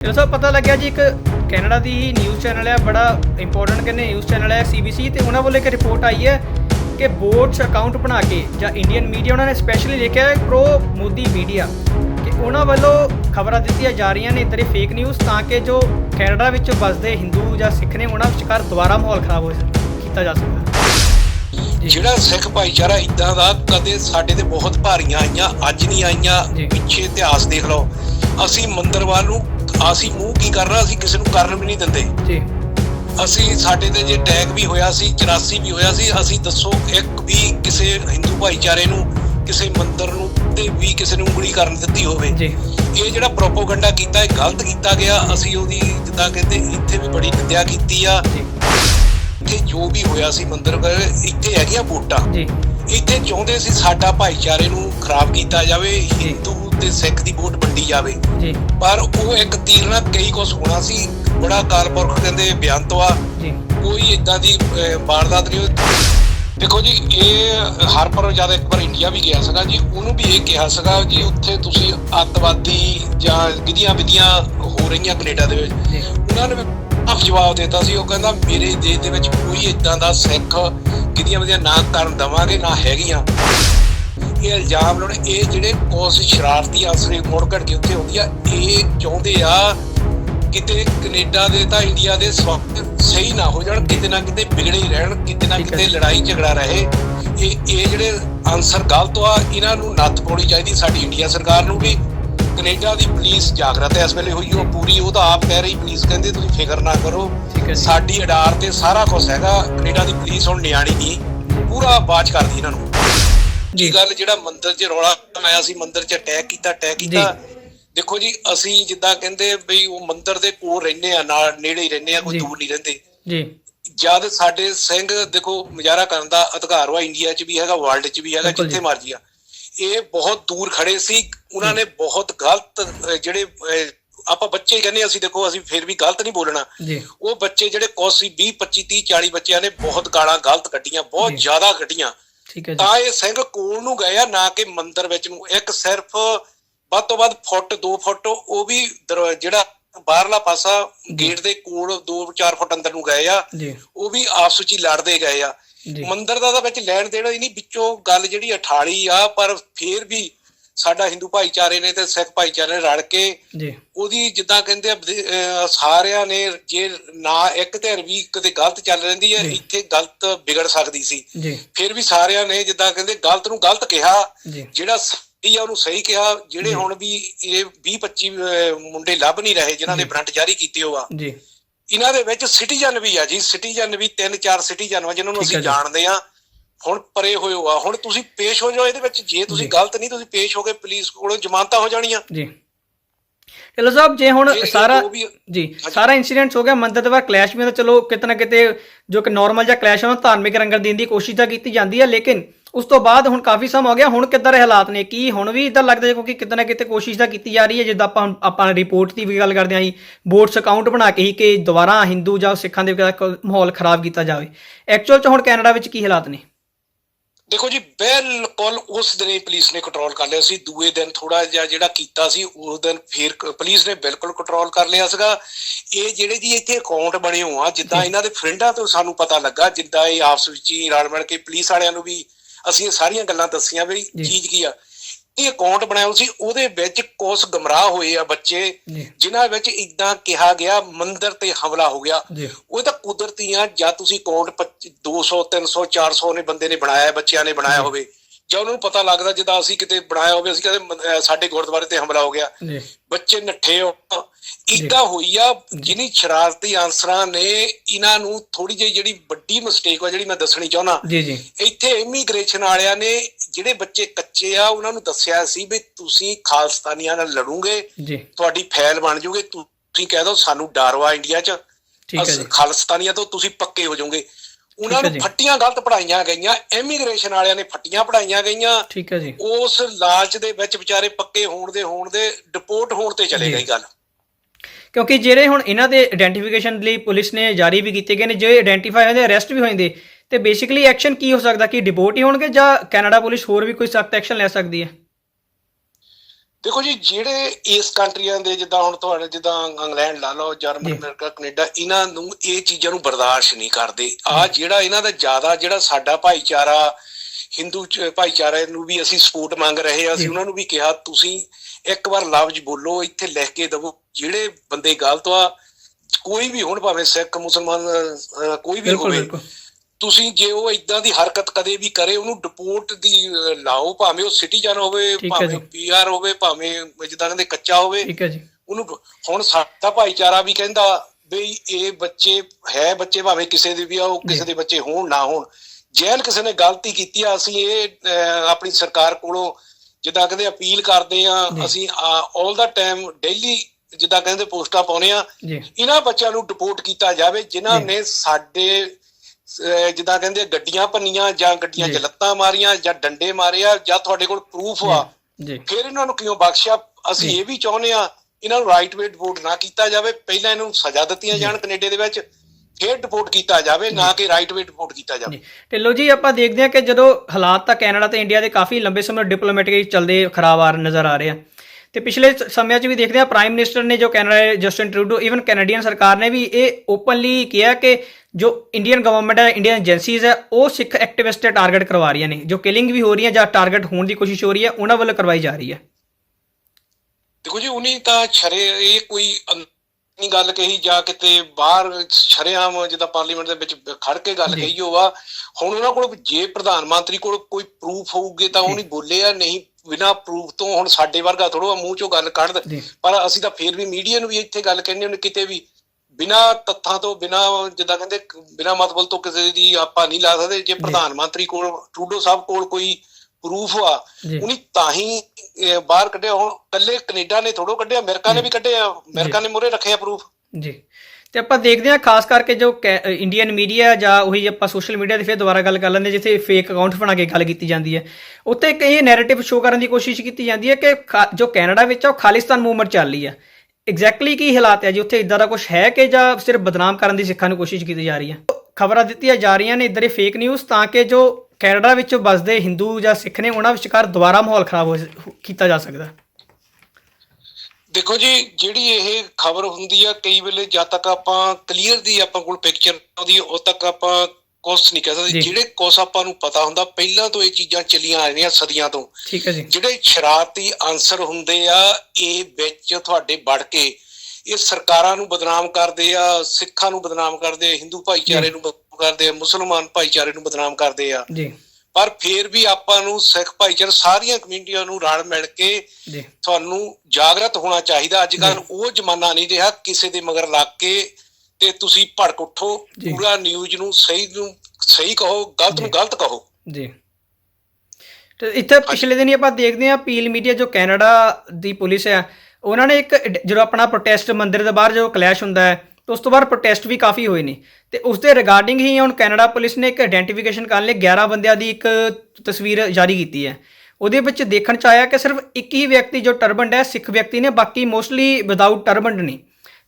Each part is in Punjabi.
ਇਹ ਸਭ ਪਤਾ ਲੱਗਿਆ ਜੀ ਇੱਕ ਕੈਨੇਡਾ ਦੀ ਹੀ ਨਿਊਜ਼ ਚੈਨਲ ਹੈ ਬੜਾ ਇੰਪੋਰਟੈਂਟ ਕਹਿੰਦੇ ਨਿਊਜ਼ ਚੈਨਲ ਹੈ CBC ਤੇ ਉਹਨਾਂ ਵੱਲੋਂ ਇੱਕ ਰਿਪੋਰਟ ਆਈ ਹੈ ਕਿ ਬੋਟਸ ਅਕਾਊਂਟ ਬਣਾ ਕੇ ਜਾਂ ਇੰਡੀਅਨ ਮੀਡੀਆ ਉਹਨਾਂ ਨੇ ਸਪੈਸ਼ਲੀ ਲਿਖਿਆ ਹੈ ਪ੍ਰੋ ਮੋਦੀ ਮੀਡੀਆ ਕਿ ਉਹਨਾਂ ਵੱਲੋਂ ਖਬਰਾਂ ਦਿੱਤੀਆਂ ਜਾ ਰਹੀਆਂ ਨੇ ਇਤਰੇ ਫੇਕ ਨਿਊਜ਼ ਤਾਂ ਕਿ ਜੋ ਕੈਨੇਡਾ ਵਿੱਚ ਵੱਸਦੇ ਹਿੰਦੂ ਜਾਂ ਸਿੱਖ ਨੇ ਉਹਨਾਂ ਵਿਚਕਾਰ ਦੁਬਾਰਾ ਮਾਹੌਲ ਖਰਾਬ ਹੋ ਕੀਤਾ ਜਾ ਸਕਦਾ। ਜਿਹੜਾ ਸਿੱਖ ਭਾਈਚਾਰਾ ਇਦਾਂ ਦਾ ਕਦੇ ਸਾਡੇ ਤੇ ਬਹੁਤ ਭਾਰੀਆਂ ਆਈਆਂ ਅੱਜ ਨਹੀਂ ਆਈਆਂ। ਪਿੱਛੇ ਇਤਿਹਾਸ ਦੇਖ ਲਓ ਅਸੀਂ ਮੰਦਰ ਵੱਲ ਨੂੰ ਅਸੀਂ ਮੂੰਹ ਕੀ ਕਰਨਾ ਅਸੀਂ ਕਿਸੇ ਨੂੰ ਕਰਨ ਵੀ ਨਹੀਂ ਦਿੰਦੇ। ਜੀ। ਅਸੀਂ ਸਾਡੇ ਤੇ ਜੇ ਅਟੈਕ ਵੀ ਹੋਇਆ ਸੀ 84 ਵੀ ਹੋਇਆ ਸੀ ਅਸੀਂ ਦੱਸੋ ਇੱਕ ਵੀ ਕਿਸੇ ਹਿੰਦੂ ਭਾਈਚਾਰੇ ਨੂੰ ਕਿਸੇ ਮੰਦਰ ਨੂੰ ਤੇ ਵੀ ਕਿਸੇ ਨੂੰ ਉਂਗਲੀ ਕਰਨ ਦਿੱਤੀ ਹੋਵੇ। ਜੀ। ਇਹ ਜਿਹੜਾ ਪ੍ਰੋਪੋਗੈਂਡਾ ਕੀਤਾ ਇਹ ਗਲਤ ਕੀਤਾ ਗਿਆ। ਅਸੀਂ ਉਹਦੀ ਜਿੱਦਾਂ ਕਹਿੰਦੇ ਇੱਥੇ ਵੀ ਬੜੀ ਨਿੰਦਿਆ ਕੀਤੀ ਆ। ਜੀ। ਇੱਥੇ ਜੋ ਵੀ ਹੋਇਆ ਸੀ ਮੰਦਰ ਇੱਥੇ ਹੈਗੀਆਂ ਵੋਟਾਂ। ਜੀ। ਇੱਥੇ ਚਾਹੁੰਦੇ ਸੀ ਸਾਡਾ ਭਾਈਚਾਰੇ ਨੂੰ ਖਰਾਬ ਕੀਤਾ ਜਾਵੇ। ਹਿੰਦੂ ਤੇ ਸਿੱਖ ਦੀ ਵੋਟ ਵੰਡੀ ਜਾਵੇ। ਜੀ। ਪਰ ਉਹ ਇੱਕ ਤੀਰ ਨਾਲ ਕਈ ਕੁਝ ਹੋਣਾ ਸੀ ਬੜਾ ਕਾਲਪੁਰਖ ਕਹਿੰਦੇ ਬਿਆਨ ਤੋਂ ਆ ਜੀ। ਕੋਈ ਇਦਾਂ ਦੀ ਵਾਰਦਾਤ ਨਹੀਂ ਦੇਖੋ ਜੀ ਇਹ ਹਰਪਰ ਜਦ ਇੱਕ ਵਾਰ ਇੰਡੀਆ ਵੀ ਗਿਆ ਸੀਗਾ ਜੀ ਉਹਨੂੰ ਵੀ ਇਹ ਕਿਹਾ ਸੀਗਾ ਜੀ ਉੱਥੇ ਤੁਸੀਂ ਅੱਤਵਾਦੀ ਜਾਂ ਗਿਧੀਆਂ ਵਿਧੀਆਂ ਹੋ ਰਹੀਆਂ ਕੈਨੇਡਾ ਦੇ ਵਿੱਚ। ਉਹਨਾਂ ਨੇ ਆਪ ਜਵਾਬ ਦਿੱਤਾ ਸੀ ਉਹ ਕਹਿੰਦਾ ਮੇਰੇ ਦੇਸ਼ ਦੇ ਵਿੱਚ ਕੋਈ ਇਦਾਂ ਦਾ ਸਿੱਖ ਕਿਦੀਆਂ ਵਧੀਆ ਨਾ ਕਰਨ ਦਵਾਂਗੇ ਨਾ ਹੈਗੀਆਂ। ਇਹ ਇਲਜ਼ਾਮ ਲਾਉਣੇ ਇਹ ਜਿਹੜੇ ਉਸ ਸ਼ਰਾਰਤੀ ਅਸਰੇ ਮੋੜ ਘੜ ਕੇ ਉੱਥੇ ਹੁੰਦੀ ਆ ਇਹ ਚਾਹੁੰਦੇ ਆ ਕਿਤੇ ਕੈਨੇਡਾ ਦੇ ਤਾਂ ਇੰਡੀਆ ਦੇ ਸਵਾਗਤ ਸਹੀ ਨਾ ਹੋ ਜਾਣ ਕਿਤੇ ਨਾ ਕਿਤੇ ਵਿਗੜੇ ਹੀ ਰਹਿਣ ਕਿਤੇ ਨਾ ਕਿਤੇ। ਲੜਾਈ ਝਗੜਾ ਰਹੇ। ਇਹ ਇਹ ਜਿਹੜੇ ਆਨਸਰ ਗਲਤ ਆ ਇਹਨਾਂ ਨੂੰ ਨੱਥ ਪਾਉਣੀ ਚਾਹੀਦੀ ਸਾਡੀ ਇੰਡੀਆ ਸਰਕਾਰ ਨੂੰ ਵੀ। ਕੈਨੇਡਾ ਦੀ ਪੁਲਿਸ ਜਾਗਰਤ ਹੈ ਇਸ ਵੇਲੇ ਹੋਈ ਉਹ ਪੂਰੀ ਉਹ ਤਾਂ ਆਪ ਕਹਿ ਰਹੀ ਪੁਲਿਸ ਕਹਿੰਦੇ ਤੁਸੀਂ ਫਿਕਰ ਨਾ ਕਰੋ। ਸਾਡੀ ਅਡਾਰ ਤੇ ਸਾਰਾ ਕੁਝ ਹੈਗਾ ਕੈਨੇਡਾ ਦੀ ਪੁਲਿਸ ਹੁਣ ਨਿਆਣੀ ਨਹੀਂ ਪੂਰਾ ਬਾਜ ਕਰਦੀ ਇਹਨਾਂ ਨੂੰ। ਜੀ। ਗੱਲ ਜਿਹੜਾ ਮੰਦਿਰ 'ਚ ਰੌਲਾ ਆਇਆ ਸੀ ਮੰਦਿਰ 'ਚ ਅਟੈਕ ਕੀਤਾ ਅਟੈਕ ਕੀਤਾ। ਦੇਖੋ ਜੀ ਅਸੀਂ ਜਿੱਦਾਂ ਕਹਿੰਦੇ ਬਈ ਉਹ ਮੰਦਿਰ ਦੇ ਕੋਲ ਰਹਿੰਦੇ ਆ ਨਾਲ ਨੇੜੇ ਹੀ ਰਹਿੰਦੇ ਆ ਕੋਈ। ਦੂਰ ਨਹੀਂ ਰਹਿੰਦੇ। ਜੀ। ਜਦ ਸਾਡੇ ਸਿੰਘ ਦੇਖੋ ਮੁਜ਼ਾਹਰਾ ਕਰਨ ਦਾ ਅਧਿਕਾਰ ਵਾ ਇੰਡੀਆ 'ਚ ਵੀ ਹੈਗਾ ਵਰਲਡ 'ਚ ਵੀ ਹੈਗਾ ਜਿੱਥੇ। ਮਰਜ਼ੀ ਆ। ਇਹ ਬਹੁਤ ਦੂਰ ਖੜੇ ਸੀ। ਉਹਨਾਂ ਨੇ ਬਹੁਤ ਗਲਤ ਜਿਹੜੇ ਆਪਾਂ ਬੱਚੇ ਹੀ ਕਹਿੰਦੇ ਅਸੀਂ ਦੇਖੋ ਅਸੀਂ ਫਿਰ ਵੀ ਗਲਤ ਨਹੀਂ ਬੋਲਣਾ। ਉਹ ਬੱਚੇ ਜਿਹੜੇ ਕੋਸੀ 20 25 30 40 ਬੱਚਿਆਂ ਨੇ ਬਹੁਤ ਗਾਲਾਂ ਗਲਤ ਕੱਢੀਆਂ ਬਹੁਤ। ਜ਼ਿਆਦਾ ਕੱਢੀਆਂ। ਠੀਕ ਹੈ ਜੀ। ਤਾਂ ਇਹ ਸਿੰਘ ਕੋਲ ਨੂੰ ਗਏ ਆ ਨਾ ਕਿ ਮੰਦਿਰ ਵਿੱਚ ਨੂੰ। ਇੱਕ ਸਿਰਫ ਵੱਧ ਤੋਂ ਵੱਧ ਫੁੱਟ 2 ਫੁੱਟ ਉਹ ਵੀ ਜਿਹੜਾ ਬਾਹਰਲਾ ਪਾਸਾ ਗੇਟ ਦੇ ਕੋਲ 2-4 ਫੁੱਟ ਅੰਦਰ ਨੂੰ ਗਏ ਆ। ਉਹ ਵੀ ਆਪਸ ਵਿੱਚ ਹੀ ਲੜਦੇ ਗਏ ਆ। ਮੰਦਿਰ ਦਾ ਤਾਂ ਵਿੱਚ ਲੈਣ ਦੇਣਾ ਹੀ ਨਹੀਂ ਵਿੱਚੋਂ ਗੱਲ ਜਿਹੜੀ ਅਠਾਲੀ ਆ ਪਰ ਫੇਰ ਵੀ ਸਾਡਾ ਹਿੰਦੂ ਭਾਈਚਾਰੇ ਨੇ ਤੇ ਸਿੱਖ ਭਾਈਚਾਰੇ ਨੇ ਰਲ ਕੇ ਜੀ ਉਹਦੀ ਜਿੱਦਾਂ ਕਹਿੰਦੇ ਸਾਰਿਆਂ ਨੇ ਜੇ ਨਾ ਇੱਕ ਧਿਰ ਵੀ ਕਿਤੇ ਗਲਤ ਚੱਲ ਰਹਿੰਦੀ ਹੈ। ਇੱਥੇ ਗਲਤ ਵਿਗੜ ਸਕਦੀ ਸੀ ਜੀ ਫਿਰ ਵੀ ਸਾਰਿਆਂ ਨੇ ਜਿੱਦਾਂ ਕਹਿੰਦੇ ਗਲਤ ਨੂੰ ਗਲਤ ਕਿਹਾ ਜਿਹੜਾ ਸਹੀ ਆ ਉਹਨੂੰ ਸਹੀ ਕਿਹਾ ਜਿਹੜੇ। ਹੁਣ ਵੀ ਇਹ 20 25 ਅਹ, ਮੁੰਡੇ ਲੱਭ ਨਹੀਂ ਰਹੇ ਜਿਨ੍ਹਾਂ ਨੇ। ਬ੍ਰੰਟ ਜਾਰੀ ਕੀਤੇ ਹੋਆ ਜੀ ਇਹਨਾਂ ਦੇ ਵਿੱਚ ਸਿਟੀਜ਼ਨ ਵੀ ਆ ਜੀ ਸਿਟੀਜ਼ਨ ਵੀ ਤਿੰਨ ਚਾਰ ਸਿਟੀਜ਼ਨ ਆ ਜਿਨ੍ਹਾਂ ਨੂੰ ਅਸੀਂ। ਜਾਣਦੇ ਆ ਹੁਣ ਪਰੇ ਹੋਏ ਹੋ ਆ ਹੁਣ ਤੁਸੀਂ ਪੇਸ਼ ਹੋ ਜਾਓ ਇਹਦੇ ਵਿੱਚ ਜੇ ਤੁਸੀਂ। ਗਲਤ ਨਹੀਂ ਤੁਸੀਂ ਪੇਸ਼ ਹੋ ਕੇ ਪੁਲਿਸ ਕੋਲੋਂ ਜ਼ਮਾਨਤਾਂ ਹੋ ਜਾਣੀਆਂ ਜੀ ਚਲੋ ਸਾਹਿਬ ਜੇ ਹੁਣ ਸਾਰਾ ਜੋ। ਸਾਰਾ ਇਨਸੀਡੈਂਟਸ ਹੋ ਗਿਆ ਮੰਦਰ ਦੇ ਬਾਅਦ ਕਲੈਸ਼ ਵੀ ਤਾਂ ਚਲੋ ਕਿਤੇ ਨਾ ਕਿਤੇ ਜੋ ਕਿ ਨਾਰਮਲ ਜਿਹਾ ਕਲੈਸ਼ ਹੈ ਉਹ ਧਾਰਮਿਕ ਰੰਗਤ ਦੇਣ ਦੀ ਕੋਸ਼ਿਸ਼ ਤਾਂ ਕੀਤੀ ਜਾਂਦੀ ਹੈ ਲੇਕਿਨ ਉਸ ਤੋਂ ਬਾਅਦ ਹੁਣ ਕਾਫੀ ਸਮਾਂ ਹੋ ਗਿਆ ਹੁਣ ਕਿੱਦਾਂ ਦੇ ਹਾਲਾਤ ਨੇ ਕੀ ਹੁਣ ਵੀ ਇਦਾਂ ਲੱਗਦਾ ਕਿਉਂਕਿ ਕਿਤੇ ਨਾ ਕਿਤੇ ਕੋਸ਼ਿਸ਼ ਤਾਂ ਕੀਤੀ ਜਾ ਰਹੀ ਹੈ ਜਿੱਦਾਂ ਆਪਾਂ ਆਪਾਂ ਰਿਪੋਰਟ ਦੀ ਵੀ ਗੱਲ ਕਰਦੇ ਆਂ ਜੀ ਬੋਟਸ ਅਕਾਊਂਟ ਬਣਾ ਕੇ ਹੀ ਕਿ ਦੁਬਾਰਾ ਹਿੰਦੂ ਜਾਂ ਸਿੱਖਾਂ ਦੇ ਮਾਹੌਲ ਖਰਾਬ ਕੀਤਾ ਜਾਵੇ ਐਕਚੁਅਲ ਚ ਹੁਣ ਕੈਨੇਡਾ ਵਿੱਚ ਕੀ ਹਾਲਾਤ ਨੇ ਦੇਖੋ ਜੀ ਬਿਲਕੁਲ ਉਸ ਦਿਨ ਹੀ ਪੁਲਿਸ ਨੇ ਕੰਟਰੋਲ ਕਰ ਲਿਆ ਸੀ ਦੂਏ ਦਿਨ ਥੋੜਾ ਜਿਹਾ ਜਿਹੜਾ ਕੀਤਾ ਸੀ ਉਸ ਦਿਨ ਫਿਰ ਪੁਲਿਸ ਨੇ ਬਿਲਕੁਲ ਕੰਟਰੋਲ ਕਰ ਲਿਆ ਸੀਗਾ ਇਹ ਜਿਹੜੇ ਜੀ ਇੱਥੇ ਅਕਾਊਂਟ ਬਣੇ ਹੋ ਆ ਜਿੱਦਾਂ। ਇਹਨਾਂ ਦੇ ਫਰੈਂਡਾਂ ਤੋਂ ਸਾਨੂੰ ਪਤਾ ਲੱਗਾ ਜਿੱਦਾਂ ਇਹ ਆਪਸ ਵਿੱਚ ਹੀ ਰਲ ਮਿਲ ਕੇ ਪੁਲਿਸ ਵਾਲਿਆਂ ਨੂੰ ਵੀ ਅਸੀਂ ਸਾਰੀਆਂ ਗੱਲਾਂ ਦੱਸੀਆਂ ਵੀ। ਚੀਜ਼ ਕੀ ਆ ਇਹ ਅਕਾਊਂਟ ਬਣਾਇਆ ਹੋਇਆ ਸੀ ਉਹਦੇ ਵਿੱਚ ਕੁਝ ਗਮਰਾਹ ਹੋਏ ਆ ਬੱਚੇ ਜਿਨ੍ਹਾਂ ਵਿੱਚ ਇਦਾਂ ਕਿਹਾ ਗਿਆ ਮੰਦਰ ਤੇ ਹਮਲਾ ਹੋ ਗਿਆ। ਉਹ ਤਾਂ ਕੁਦਰਤੀਆਂ ਜਾਂ ਤੁਸੀਂ ਅਕਾਊਂਟ 200 300 400 ਨੇ ਬੰਦੇ ਨੇ ਬਣਾਇਆ ਬੱਚਿਆਂ ਨੇ ਬਣਾਇਆ। ਹੋਵੇ। ਜਾਂ ਉਹਨਾਂ ਨੂੰ ਪਤਾ ਲੱਗਦਾ ਜਿੱਦਾਂ ਅਸੀਂ ਕਿਤੇ ਬਣਾਇਆ ਹੋਵੇ ਅਸੀਂ ਕਹਿੰਦੇ ਸਾਡੇ ਗੁਰਦੁਆਰੇ ਤੇ ਹਮਲਾ ਹੋ ਗਿਆ। ਬੱਚੇ ਨੱਠੇ ਹੋ। ਇਦਾਂ ਹੋਈ ਆ ਜਿਨੀ ਸ਼ਰਾਰਤੀ ਆਨਸਰਾਂ ਨੇ ਇਹਨਾਂ ਨੂੰ ਥੋੜੀ ਜਿਹੀ ਜਿਹੜੀ ਵੱਡੀ ਮਿਸਟੇਕ ਆ ਜਿਹੜੀ ਮੈਂ ਦੱਸਣੀ ਚਾਹੁੰਦਾ। ਜੀ ਜੀ। ਇੱਥੇ ਇਮੀਗ੍ਰੇਸ਼ਨ ਵਾਲਿਆਂ ਨੇ ਜਿਹੜੇ ਬੱਚੇ ਕੱਚੇ ਆ ਉਹਨਾਂ ਨੂੰ ਦੱਸਿਆ ਸੀ ਵੀ ਤੁਸੀਂ ਖਾਲਸਤਾਨੀਆਂ ਨਾਲ ਲੜੋਗੇ ਤੁਹਾਡੀ ਫੈਲ ਬਣ ਜੂਗੇ ਤੁਸੀਂ ਕਹਿ ਦੋ ਸਾਨੂੰ ਡਰ ਵਾ ਇੰਡੀਆ 'ਚ। ਖਾਲਿਸਤਾਨੀਆਂ ਤੋਂ ਤੁਸੀਂ ਪੱਕੇ ਹੋ ਜਾਓਗੇ। ਉਹਨਾਂ ਨੂੰ। ਫੱਟੀਆਂ ਗਲਤ ਪੜਾਈਆਂ ਗਈਆਂ ਇਮੀਗ੍ਰੇਸ਼ਨ ਵਾਲਿਆਂ ਨੇ ਫੱਟੀਆਂ ਪੜਾਈਆਂ ਗਈਆਂ। ਠੀਕ ਹੈ ਜੀ। ਉਸ ਲਾਲਚ ਦੇ ਵਿੱਚ ਵਿਚਾਰੇ ਪੱਕੇ ਹੋਣ ਦੇ ਹੋਣ ਦੇ ਡਿਪੋਰਟ ਹੋਣ ਤੇ ਚਲੇ। ਗਈ ਗੱਲ। ਕਿਉਂਕਿ ਜਿਹੜੇ ਹੁਣ ਇਹਨਾਂ ਦੇ ਆਇਡੈਂਟੀਫਿਕੇਸ਼ਨ ਲਈ ਪੁਲਿਸ ਨੇ ਜਾਰੀ ਵੀ ਕੀਤੇ ਗਏ ਨੇ ਜੇ ਆਇਡੈਂਟੀਫਾਈ ਹੁੰਦੇ ਅਰੈਸਟ ਵੀ ਹੋ ਜਾਂਦੇ ਤੇ ਬੇਸਿਕਲੀ ਐਕਸ਼ਨ ਕੀ ਹੋ ਸਕਦਾ? ਕਿ ਡਿਪੋਰਟ ਹੀ ਹੋਣਗੇ ਜਾਂ ਕੈਨੇਡਾ ਪੁਲਿਸ ਹੋਰ ਵੀ ਕੋਈ ਸਖਤ ਐਕਸ਼ਨ ਲੈ ਸਕਦੀ ਹੈ? ਦੇਖੋ ਜੀ ਜਿਹੜੇ ਇਸ ਕੰਟਰੀਆਂ ਦੇ ਜਿੱਦਾਂ ਹੁਣ ਤੁਹਾਡੇ ਜਿੱਦਾਂ ਇੰਗਲੈਂਡ ਲਾ ਲਓ ਜਰਮਨ। ਅਮਰੀਕਾ ਕੈਨੇਡਾ ਇਹਨਾਂ ਨੂੰ ਇਹ ਚੀਜ਼ਾਂ ਨੂੰ ਬਰਦਾਸ਼ਤ ਨਹੀਂ ਕਰਦੇ। ਆ ਜਿਹੜਾ ਇਹਨਾਂ ਦਾ ਜ਼ਿਆਦਾ ਜਿਹੜਾ ਸਾਡਾ ਭਾਈਚਾਰਾ ਹਿੰਦੂ ਭਾਈਚਾਰੇ ਨੂੰ ਵੀ ਅਸੀਂ ਸਪੋਰਟ ਮੰਗ ਰਹੇ ਆ ਅਸੀਂ। ਉਹਨਾਂ ਨੂੰ ਵੀ ਕਿਹਾ ਤੁਸੀਂ ਇੱਕ ਵਾਰ ਲਫ਼ਜ਼ ਬੋਲੋ ਇੱਥੇ ਲਿਖ ਕੇ ਦਵੋ। ਜਿਹੜੇ ਬੰਦੇ ਗਲਤ ਆ ਕੋਈ ਵੀ ਹੁਣ ਭਾਵੇਂ ਸਿੱਖ ਮੁਸਲਮਾਨ ਕੋਈ ਵੀ ਹੋਵੇ ਤੁਸੀਂ ਜੇ ਉਹ ਇਦਾਂ ਦੀ ਹਰਕਤ ਕਦੇ ਵੀ ਕਰੇ ਉਹਨੂੰ ਡਿਪੋਰਟ ਦੀ ਲਾਓ ਭਾਵੇਂ ਉਹ ਸਿਟੀਜ਼ਨ ਹੋਵੇ ਭਾਵੇਂ। ਪੀਆਰ ਹੋਵੇ ਭਾਵੇਂ ਜਿੱਦਾਂ ਕਹਿੰਦੇ ਕੱਚਾ ਹੋਵੇ ਠੀਕ ਹੈ ਜੀ ਉਹਨੂੰ ਹੁਣ ਸਾਡਾ ਭਾਈਚਾਰਾ ਵੀ ਕਹਿੰਦਾ ਵੀ ਇਹ ਬੱਚੇ ਹੈ ਬੱਚੇ ਭਾਵੇਂ ਕਿਸੇ ਦੇ ਵੀ ਆ ਉਹ ਕਿਸੇ। ਦੇ ਬੱਚੇ ਹੋਣ ਨਾ ਹੋਣ ਜੇਨ ਕਿਸੇ ਨੇ ਗਲਤੀ ਕੀਤੀ ਆ ਅਸੀਂ ਇਹ ਆਪਣੀ ਸਰਕਾਰ ਕੋਲੋਂ ਜਿੱਦਾਂ ਕਹਿੰਦੇ ਅਪੀਲ ਕਰਦੇ ਆ। ਅਸੀਂ 올 ਦਾ ਟਾਈਮ ਡੇਲੀ ਜਿੱਦਾਂ ਕਹਿੰਦੇ ਪੋਸਟਾਂ ਪਾਉਨੇ ਆ ਇਹਨਾਂ ਬੱਚਿਆਂ ਨੂੰ ਡਿਪੋਰਟ ਕੀਤਾ ਜਾਵੇ ਜਿਨ੍ਹਾਂ। ਨੇ ਸਾਡੇ ਜਿੱਦਾਂ ਕਹਿੰਦੇ ਗੱਡੀਆਂ ਭੰਨੀਆਂ ਜਾਂ ਗੱਡੀਆਂ 'ਚ। ਲੱਤਾਂ ਮਾਰੀਆਂ ਜਾਂ ਡੰਡੇ ਮਾਰੇ ਆ ਜਾਂ ਤੁਹਾਡੇ ਕੋਲ ਪ੍ਰੂਫ ਆ। ਫਿਰ ਇਹਨਾਂ ਨੂੰ ਕਿਉਂ ਬਖਸ਼ਿਆ? ਅਸੀਂ। ਇਹ ਵੀ ਚਾਹੁੰਦੇ ਆ ਇਹਨਾਂ ਨੂੰ ਰਾਈਟ ਵੇ ਡਿਪੋਰਟ ਨਾ ਕੀਤਾ ਜਾਵੇ। ਪਹਿਲਾਂ ਇਹਨੂੰ ਸਜ਼ਾ ਦਿੱਤੀਆਂ। ਜਾਣ ਕੈਨੇਡਾ ਦੇ ਵਿੱਚ ਫਿਰ ਡਿਪੋਰਟ ਕੀਤਾ ਜਾਵੇ ਨਾ ਕਿ ਰਾਈਟ ਵੇ ਡਿਪੋਰਟ ਕੀਤਾ ਜਾਵੇ। ਢਿੱਲੋਂ ਜੀ ਆਪਾਂ ਦੇਖਦੇ ਹਾਂ ਕਿ ਜਦੋਂ ਹਾਲਾਤ ਤਾਂ ਕੈਨੇਡਾ ਤੇ ਇੰਡੀਆ ਦੇ ਕਾਫੀ ਲੰਬੇ ਸਮੇਂ ਡਿਪਲੋਮੈਟਿਕਲੀ ਚੱਲਦੇ ਖਰਾਬ ਆ ਨਜ਼ਰ ਆ ਰਹੇ ਆ। ਤੇ ਪਿਛਲੇ ਸਮਿਆਂ 'ਚ ਵੀ ਦੇਖਦੇ ਆ ਪ੍ਰਾਈਮ ਮਿਨਿਸਟਰ ਨੇ ਜੋ Canada Justin Trudeau even Canadian ਸਰਕਾਰ ਨੇ ਵੀ ਇਹ ਓਪਨਲੀ ਕਿਹਾ ਕਿ ਜੋ ਇੰਡੀਅਨ ਗਵਰਨਮੈਂਟ ਹੈ ਇੰਡੀਅਨ ਏਜੰਸੀਜ਼ ਹੈ ਉਹ ਸਿੱਖ ਐਕਟਿਵਿਸਟ ਤੇ ਟਾਰਗੇਟ ਕਰਵਾ ਰਹੀਆਂ ਨੇ ਜੋ ਕਿਲਿੰਗ ਵੀ ਹੋ ਰਹੀ ਹੈ ਜਾਂ ਟਾਰਗੇਟ ਹੋਣ ਦੀ ਕੋਸ਼ਿਸ਼ ਹੋ ਰਹੀ ਹੈ ਉਹਨਾਂ ਵੱਲੋਂ ਕਰਵਾਈ ਜਾ ਰਹੀ ਹੈ ਦੇਖੋ ਜੀ ਉਨੀ ਤਾਂ ਛਰੇ ਇਹ ਕੋਈ ਨਹੀਂ ਗੱਲ ਕਹੀ ਜਾਂ ਕਿਤੇ ਬਾਹਰ ਛਰੇਆਮ ਜਿੱਦਾਂ ਪਾਰਲੀਮੈਂਟ ਦੇ ਵਿੱਚ ਖੜ ਕੇ ਗੱਲ। ਕਹੀ ਹੋਵਾ ਹੁਣ ਉਹਨਾਂ ਕੋਲ ਜੇ ਪ੍ਰਧਾਨ ਮੰਤਰੀ ਕੋਲ ਕੋਈ ਪ੍ਰੂਫ ਹੋਊਗੇ ਤਾਂ ਉਹ। ਨਹੀਂ ਬੋਲੇ ਆ ਨਹੀਂ ਬਿਨਾ ਪ੍ਰੂਫ ਤੋਂ ਹੁਣ ਸਾਡੇ ਵਰਗਾ ਥੋੜਾ ਮੂੰਹ ਚੋਂ ਗੱਲ ਕੱਢ ਪਰ ਅਸੀਂ ਤਾਂ ਫੇਰ ਵੀ ਮੀਡੀਆ ਨੂੰ ਵੀ ਇੱਥੇ ਗੱਲ ਕਹਿੰਦੇ ਹੁੰਦੇ ਕਿਤੇ ਵੀ ਬਿਨਾ ਤੱਥਾਂ ਤੋਂ ਬਿਨਾ ਜਿੱਦਾਂ ਕਹਿੰਦੇ ਬਿਨਾ ਮਤਲਬ ਤੋਂ ਕਿਸੇ ਦੀ ਆਪਾਂ ਨਹੀਂ ਲਾ ਸਕਦੇ। ਜੇ ਪ੍ਰਧਾਨ ਮੰਤਰੀ ਕੋਲ ਟਰੂਡੋ ਸਾਹਿਬ ਕੋਲ ਕੋਈ ਪ੍ਰੂਫ ਆ ਉਹਨੇ ਤਾਂ ਹੀ ਬਾਹਰ ਕੱਢਿਆ। ਹੁਣ ਕੱਲੇ ਕੈਨੇਡਾ ਨੇ ਥੋੜੋ ਕੱਢਿਆ ਅਮਰੀਕਾ ਨੇ ਵੀ ਕੱਢਿਆ ਅਮਰੀਕਾ ਨੇ ਮੂਹਰੇ ਰੱਖਿਆ ਪ੍ਰੂਫ ਜੀ। ਤੇ ਆਪਾਂ ਦੇਖਦੇ ਹਾਂ ਖਾਸ ਕਰਕੇ ਜੋ ਇੰਡੀਅਨ ਮੀਡੀਆ ਜਾਂ ਉਹੀ ਆਪਾਂ ਸੋਸ਼ਲ ਮੀਡੀਆ ਤੇ ਫਿਰ ਦੁਬਾਰਾ ਗੱਲ ਕਰ ਲੈਂਦੇ, ਜਿੱਥੇ ਫੇਕ ਅਕਾਊਂਟ ਬਣਾ ਕੇ ਗੱਲ ਕੀਤੀ ਜਾਂਦੀ ਹੈ। ਉੱਤੇ ਇੱਕ ਇਹ ਨੈਰੇਟਿਵ ਸ਼ੋਅ ਕਰਨ ਦੀ ਕੋਸ਼ਿਸ਼ ਕੀਤੀ ਜਾਂਦੀ ਹੈ ਕਿ ਖਾ- ਜੋ ਕੈਨੇਡਾ ਵਿੱਚ ਆ, ਉਹ ਖਾਲਿਸਤਾਨ ਮੂਵਮੈਂਟ ਚੱਲ ਰਹੀ ਹੈ। ਐਗਜ਼ੈਕਟਲੀ ਕੀ ਹਾਲਾਤ ਹੈ ਜੀ? ਉੱਥੇ ਇਦਾਂ ਦਾ ਕੁਝ ਹੈ ਕਿ ਜਾਂ ਸਿਰਫ ਬਦਨਾਮ ਕਰਨ ਦੀ ਸਿੱਖਾਂ ਨੂੰ ਕੋਸ਼ਿਸ਼ ਕੀਤੀ ਜਾ ਰਹੀ ਹੈ? ਖਬਰਾਂ ਦਿੱਤੀਆਂ ਜਾ ਰਹੀਆਂ ਨੇ, ਇਧਰ ਫੇਕ ਨਿਊਜ਼ ਤਾਂ ਕਿ ਜੋ ਕੈਨੇਡਾ ਵਿੱਚ ਵਸਦੇ ਹਿੰਦੂ ਜਾਂ ਸਿੱਖ ਨੇ, ਉਹਨਾਂ ਵਿਚਕਾਰ ਦੁਬਾਰਾ ਮਾਹੌਲ ਖਰਾਬ ਹੋ ਕੀਤਾ ਜਾ ਸਕਦਾ। ਦੇਖੋ ਜੀ ਜਿਹੜੀ ਇਹ ਖਬਰ ਹੁੰਦੀ ਆ ਕਈ ਵੇਲੇ ਜਦ ਤੱਕ ਆਪਾਂ ਕਲੀਅਰ ਦੀ ਆਪਾਂ ਕੋਲ ਪਿਕਚਰ ਆਉਂਦੀ ਉਦੋਂ ਤੱਕ ਆਪਾਂ ਕੁਛ ਨਹੀਂ ਕਹਿ ਸਕਦੇ। ਜਿਹੜੇ ਕੁਛ ਆਪਾਂ ਨੂੰ ਪਤਾ ਹੁੰਦਾ ਪਹਿਲਾਂ ਤੋਂ ਇਹ ਚੀਜ਼ਾਂ ਚੱਲੀਆਂ ਆ ਰਹੀਆਂ ਸਦੀਆਂ ਤੋਂ। ਠੀਕ ਹੈ ਜੀ। ਜਿਹੜੇ ਸ਼ਰਾਰਤੀ ਆਨਸਰ ਹੁੰਦੇ ਆ ਇਹ ਵਿੱਚ ਤੁਹਾਡੇ ਵੜ ਕੇ ਇਹ ਸਰਕਾਰਾਂ ਨੂੰ ਬਦਨਾਮ ਕਰਦੇ ਆ ਸਿੱਖਾਂ ਨੂੰ ਬਦਨਾਮ ਕਰਦੇ ਆ ਹਿੰਦੂ ਭਾਈਚਾਰੇ ਨੂੰ ਬਦਨਾਮ ਕਰਦੇ ਆ ਮੁਸਲਮਾਨ ਭਾਈਚਾਰੇ ਨੂੰ ਬਦਨਾਮ ਕਰਦੇ ਆ। ਜੀ। ਪਰ ਫਿਰ ਵੀ ਆਪਾਂ ਨੂੰ ਸਿੱਖ ਭਾਈਚਾਰੇ ਸਾਰੀਆਂ ਕਮਿਊਨਿਟੀਆਂ ਨੂੰ ਰਲ ਮਿਲ ਕੇ ਤੁਹਾਨੂੰ ਜਾਗਰਤ ਹੋਣਾ ਚਾਹੀਦਾ। ਅੱਜ ਕੱਲ ਉਹ ਜ਼ਮਾਨਾ ਨਹੀਂ ਰਿਹਾ ਕਿਸੇ ਦੇ ਮਗਰ ਲੱਗ ਕੇ ਤੇ ਤੁਸੀਂ ਭੜਕ ਉੱਠੋ। ਪੂਰਾ ਨਿਊਜ਼ ਨੂੰ ਸਹੀ ਨੂੰ ਸਹੀ ਕਹੋ ਗਲਤ ਨੂੰ। ਗਲਤ ਕਹੋ। ਜੀ। ਤੇ ਇੱਥੇ ਪਿਛਲੇ ਦਿਨੀ ਆਪਾਂ ਦੇਖਦੇ ਹਾਂ ਪੀਲ ਮੀਡੀਆ ਜੋ ਕੈਨੇਡਾ ਦੀ ਪੁਲਿਸ ਹੈ ਉਹਨਾਂ ਨੇ ਇੱਕ ਜਦੋਂ ਆਪਣਾ ਪ੍ਰੋਟੈਸਟ ਮੰਦਿਰ ਦੇ ਬਾਹਰ ਜੋ ਕਲੈਸ਼ ਹੁੰਦਾ ਹੈ ਤੇ ਉਸ ਤੋਂ ਬਾਅਦ ਪ੍ਰੋਟੈਸਟ ਵੀ ਕਾਫੀ ਹੋਏ ਨੇ। ਤੇ ਉਸ ਦੇ ਰਿਗਾਰਡਿੰਗ ਹੀ ਹੁਣ ਕੈਨੇਡਾ ਪੁਲਿਸ ਨੇ ਇੱਕ ਆਇਡੈਂਟੀਫਿਕੇਸ਼ਨ ਕਰਨ ਲਈ 11 ਬੰਦਿਆਂ ਦੀ ਇੱਕ ਤਸਵੀਰ ਜਾਰੀ ਕੀਤੀ ਹੈ। ਉਹਦੇ ਵਿੱਚ ਦੇਖਣ ਚ ਆਇਆ ਕਿ ਸਿਰਫ ਇੱਕ ਹੀ ਵਿਅਕਤੀ ਜੋ ਟਰਬਨਡ ਹੈ, ਸਿੱਖ ਵਿਅਕਤੀ ਨੇ, ਬਾਕੀ ਮੋਸਟਲੀ ਵਿਦਆਊਟ ਟਰਬਨਡ ਨੇ।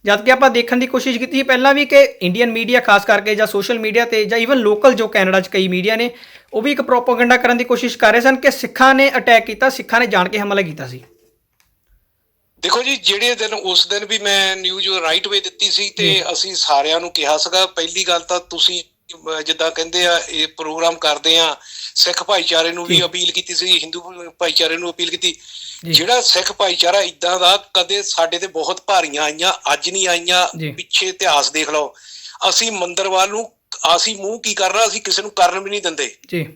ਜਦ ਕਿ ਆਪਾਂ ਦੇਖਣ ਦੀ ਕੋਸ਼ਿਸ਼ ਕੀਤੀ ਸੀ ਪਹਿਲਾਂ ਵੀ ਕਿ ਇੰਡੀਅਨ ਮੀਡੀਆ ਖਾਸ ਕਰਕੇ ਜਾਂ ਸੋਸ਼ਲ ਮੀਡੀਆ ਤੇ ਜਾਂ ਇਵਨ ਲੋਕਲ ਜੋ ਕੈਨੇਡਾ 'ਚ ਕਈ ਮੀਡੀਆ ਨੇ, ਉਹ ਵੀ ਇੱਕ ਪ੍ਰੋਪਾਗੈਂਡਾ ਕਰਨ ਦੀ ਕੋਸ਼ਿਸ਼ ਕਰ ਰਹੇ ਸਨ ਕਿ ਸਿੱਖਾਂ ਨੇ ਅਟੈਕ ਕੀਤਾ, ਸਿੱਖਾਂ ਨੇ ਜਾਣ ਕੇ ਹਮਲਾ ਕੀਤਾ ਸੀ। ਦੇਖੋ ਜੀ ਜਿਹੜੇ ਦਿਨ ਉਸ ਦਿਨ ਵੀ ਮੈਂ ਨਿਊਜ਼ ਰਾਈਟ ਵੇ ਦਿੱਤੀ ਸੀ ਤੇ। ਅਸੀਂ ਸਾਰਿਆਂ ਨੂੰ ਕਿਹਾ ਸੀਗਾ ਪਹਿਲੀ ਗੱਲ ਤਾਂ ਤੁਸੀਂ ਜਿੱਦਾਂ ਕਹਿੰਦੇ ਆ ਇਹ ਪ੍ਰੋਗਰਾਮ ਕਰਦੇ ਆ ਸਿੱਖ ਭਾਈਚਾਰੇ ਨੂੰ ਵੀ। ਅਪੀਲ ਕੀਤੀ ਸੀ ਹਿੰਦੂ ਭਾਈਚਾਰੇ ਨੂੰ ਅਪੀਲ ਕੀਤੀ। ਜਿਹੜਾ ਸਿੱਖ ਭਾਈਚਾਰਾ ਇਦਾਂ ਦਾ ਕਦੇ ਸਾਡੇ ਤੇ ਬਹੁਤ ਭਾਰੀਆਂ ਆਈਆਂ ਅੱਜ ਨਹੀਂ ਆਈਆਂ। ਪਿੱਛੇ ਇਤਿਹਾਸ ਦੇਖ ਲਓ ਅਸੀਂ ਮੰਦਰ ਵੱਲ ਨੂੰ ਅਸੀਂ ਮੂੰਹ ਕੀ ਕਰਨਾ ਅਸੀਂ ਕਿਸੇ ਨੂੰ ਕਰਨ ਵੀ ਨਹੀਂ ਦਿੰਦੇ ਜੀ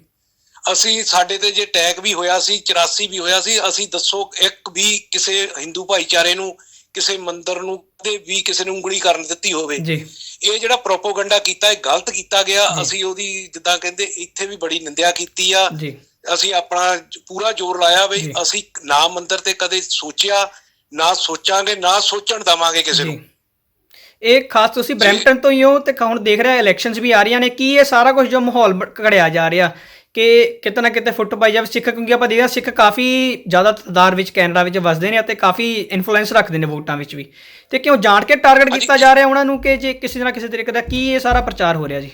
ਅਸੀਂ ਸਾਡੇ ਤੇ ਜੇ ਅਟੈਕ ਵੀ ਹੋਇਆ ਸੀ 84 ਵੀ ਹੋਇਆ ਸੀ ਅਸੀਂ ਦੱਸੋ ਇੱਕ ਵੀ ਕਿਸੇ ਹਿੰਦੂ ਭਾਈਚਾਰੇ ਨੂੰ ਕਿਸੇ ਮੰਦਰ ਨੂੰ ਤੇ ਵੀ ਕਿਸੇ ਨੂੰ ਉਂਗਲੀ ਕਰਨ ਦਿੱਤੀ ਹੋਵੇ। ਜੀ। ਇਹ ਜਿਹੜਾ ਪ੍ਰੋਪੋਗੈਂਡਾ ਕੀਤਾ ਇਹ ਗਲਤ ਕੀਤਾ ਗਿਆ। ਅਸੀਂ ਉਹਦੀ ਜਿੱਦਾਂ ਕਹਿੰਦੇ ਇੱਥੇ ਵੀ ਬੜੀ ਨਿੰਦਿਆ ਕੀਤੀ ਆ। ਜੀ। ਅਸੀਂ ਆਪਣਾ ਪੂਰਾ ਜ਼ੋਰ ਲਾਇਆ ਵੀ। ਅਸੀਂ ਨਾ ਮੰਦਰ ਤੇ ਕਦੇ ਸੋਚਿਆ ਨਾ ਸੋਚਾਂਗੇ ਨਾ ਸੋਚਣ ਦਵਾਂਗੇ ਕਿਸੇ ਨੂੰ। ਇਹ ਖਾਸ ਤੁਸੀਂ ਬ੍ਰੈਂਪਟਨ ਤੋਂ ਹੀ ਹੋ ਤੇ ਹੁਣ ਦੇਖ ਰਿਹਾ ਇਲੈਕਸ਼ਨਸ ਵੀ ਆ ਰਹੀਆਂ ਨੇ। ਕੀ ਇਹ ਸਾਰਾ ਕੁਝ ਜੋ ਮਾਹੌਲ ਘੜਿਆ ਜਾ ਰਿਹਾ? ਕਿ ਕਿਤੇ ਨਾ ਕਿਤੇ ਫੁੱਟ ਪਾਈ ਜਾਵੇ ਸਿੱਖ ਕਿਉਂਕਿ ਆਪਾਂ ਦੇਖਦੇ ਹਾਂ ਸਿੱਖ ਕਾਫੀ ਜ਼ਿਆਦਾ ਤਾਦਾਦ ਵਿੱਚ ਕੈਨੇਡਾ ਵਿੱਚ ਵਸਦੇ ਨੇ ਅਤੇ ਕਾਫੀ ਇਨਫਲੂਐਂਸ ਰੱਖਦੇ ਨੇ ਵੋਟਾਂ ਵਿੱਚ ਵੀ। ਤੇ ਕਿਉਂ ਜਾਣ ਕੇ ਟਾਰਗੇਟ। ਕੀਤਾ ਜਾ ਰਿਹਾ ਉਹਨਾਂ ਨੂੰ ਕਿ ਜੇ ਕਿਸੇ ਨਾ ਕਿਸੇ ਤਰੀਕੇ ਦਾ ਕੀ ਇਹ ਸਾਰਾ ਪ੍ਰਚਾਰ ਹੋ ਰਿਹਾ ਜੀ?